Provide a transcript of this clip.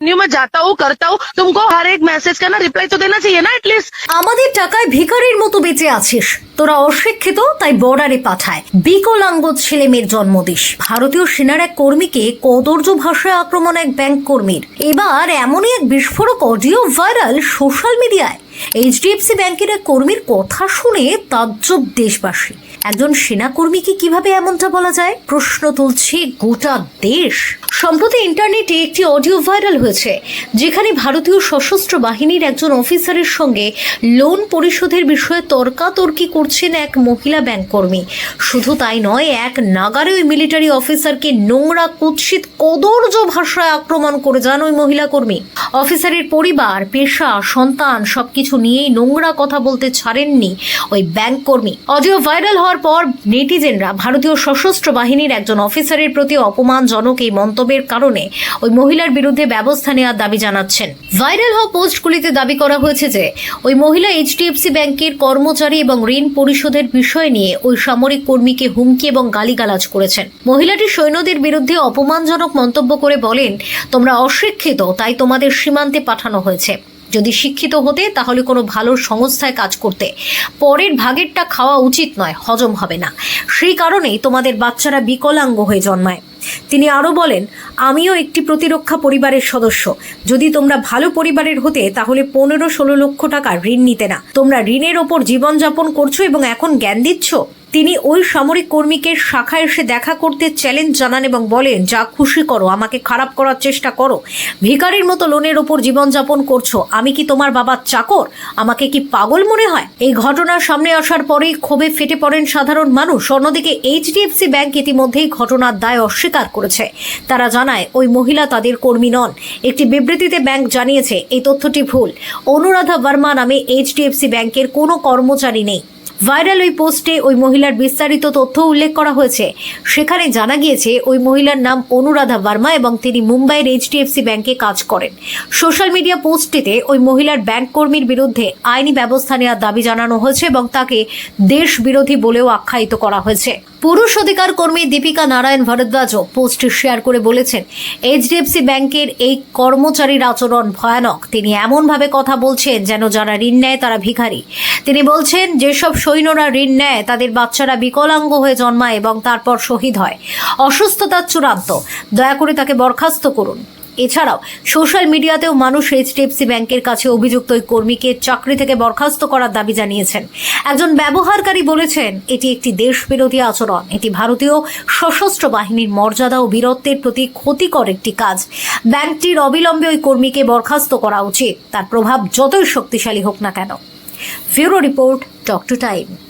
New मैं जाता हूँ करता हूँ तुमको हर एक मैसेज का ना रिप्लाई तो देना चाहिए ना एटलीस्ट আমাদের টাকায় ভিখারির মতো বেঁচে আছিস তোরা অশিক্ষিত তাই বর্ডারে পাঠায় বিকলাঙ্গ ছেলে মেয়ের জন্মদিস ভারতীয় সেনার এক কর্মীকে কদর্য ভাষায় আক্রমণ এক ব্যাংক কর্মীর এবার এমনই এক বিস্ফোরক অডিও ভাইরাল সোশ্যাল মিডিয়ায় এইচডিএফসি ব্যাংকের এক কর্মীর কথা শুনে তাজ্জব দেশবাসী একজন সেনাকর্মীকে কীভাবে এমনটা বলা যায়? প্রশ্ন তুলছে গোটা দেশ। সম্প্রতি ইন্টারনেটে একটি অডিও ভাইরাল হয়েছে, যেখানে ভারতীয় সশস্ত্র বাহিনীর একজন অফিসারের সঙ্গে লোন পরিশোধের বিষয়ে তর্কাতর্কি করছেন এক মহিলা ব্যাংক কর্মী। শুধু তাই নয়, এক নাগারে ওই মিলিটারি অফিসারকে নোংরা, কুৎসিত কদর্য ভাষায় আক্রমণ করে যান ওই মহিলা কর্মী। অফিসারের পরিবার, পেশা, সন্তান সবকিছু নিয়েই নোংরা কথা বলতে ছাড়েননি ওই ব্যাংক কর্মী। অডিও ভাইরাল হওয়ার পর নেটিজেনরা ভারতীয় সশস্ত্র বাহিনীর একজন অফিসারের প্রতি অপমানজনক এই মন্তব্যের কারণে ওই মহিলার বিরুদ্ধে ব্যবস্থা নেওয়ার দাবি জানাচ্ছেন। ভাইরাল হওয়া পোস্টগুলিতে দাবি করা হয়েছে যে, ওই মহিলা এইচডিএফসি ব্যাংকের কর্মচারী এবং ঋণ পরিশোধের বিষয় নিয়ে ওই সামরিক কর্মীকে হুমকি এবং গালিগালাজ করেছেন। মহিলাটি সৈন্যদের বিরুদ্ধে অপমানজনক মন্তব্য করে বলেন, তোমরা অশিক্ষিত, তাই তোমাদের সীমান্তে পাঠানো হয়েছে। যদি শিক্ষিত হতে, তাহলে কোনো ভালো সংস্থায় কাজ করতে। পরের ভাগেরটা খাওয়া উচিত নয়, হজম হবে না। সেই কারণেই তোমাদের বাচ্চারা বিকলাঙ্গ হয়ে জন্মায়। তিনি আরও বলেন, আমিও একটি প্রতিরক্ষা পরিবারের সদস্য। যদি তোমরা ভালো পরিবারের হতে, তাহলে পনেরো ষোলো লক্ষ টাকা ঋণ নিতে না। তোমরা ঋণের ওপর জীবনযাপন করছ এবং এখন জ্ঞান দিচ্ছ? তিনি ওই সামরিক কর্মীকে শাখায় এসে দেখা করতে চ্যালেঞ্জ জানান এবং বলেন, যা খুশি করো, আমাকে খারাপ করার চেষ্টা করো। ভিখারির মতো লোনের ওপর জীবনযাপন করছ। আমি কি তোমার বাবার চাকর? আমাকে কি পাগল মনে হয়? এই ঘটনার সামনে আসার পরেই ক্ষোভে ফেটে পড়েন সাধারণ মানুষ। অন্যদিকে এইচডিএফসি ব্যাংক ইতিমধ্যেই ঘটনার দায় অস্বীকার করেছে। তারা জানায়, ওই মহিলা তাদের কর্মী নন। একটি বিবৃতিতে ব্যাংক জানিয়েছে, এই তথ্যটি ভুল। অনুরাধা বর্মা নামে এইচডিএফসি ব্যাংকের কোনো কর্মচারী নেই। ভাইরাল ওই পোস্টে ওই মহিলার বিস্তারিত তথ্য উল্লেখ করা হয়েছে। সেখানে জানা গিয়েছে, ওই মহিলার নাম অনুরাধা ভার্মা এবং তিনি মুম্বাইয়ের এইচডিএফসি ব্যাংকে কাজ করেন। সোশ্যাল মিডিয়া পোস্টটিতে ওই মহিলার ব্যাংক কর্মীর বিরুদ্ধে আইনি ব্যবস্থা নেওয়ার দাবি জানানো হয়েছে এবং তাকে দেশ বিরোধী বলেও আখ্যায়িত করা হয়েছে। পুরুষ অধিকার কর্মী দীপিকা নারায়ণ ভরদ্বাজও পোস্ট শেয়ার করে বলেছেন, এইচডিএফসি ব্যাংকের এই কর্মচারীর আচরণ ভয়ানক। তিনি এমনভাবে কথা বলছেন যেন যারা ঋণ নেয় তারা ভিখারি। তিনি বলছেন, যেসব সৈন্যরা ঋণ নেয়, তাদের বাচ্চারা বিকলাঙ্গ হয়ে জন্মায় এবং তারপর শহীদ হয়। অসুস্থতার চূড়ান্ত। দয়া করে তাকে বরখাস্ত করুন। এছাড়াও, সোশ্যাল মিডিয়াতেও মানুষ এইচডিএফসি ব্যাংকের কাছে অভিযুক্ত ওই কর্মীকে চাকরি থেকে বরখাস্ত করার দাবি জানিয়েছেন। একজন ব্যবহারকারী বলেছেন, এটি একটি দেশবিরোধী আচরণ। এটি ভারতীয় সশস্ত্র বাহিনীর মর্যাদা ও বীরত্বের প্রতি ক্ষতিকর একটি কাজ। ব্যাংকটির অবিলম্বে ওই কর্মীকে বরখাস্ত করা উচিত। তার প্রভাব যতই শক্তিশালী হোক না কেন। ফিউরো রিপোর্ট Talk to Time.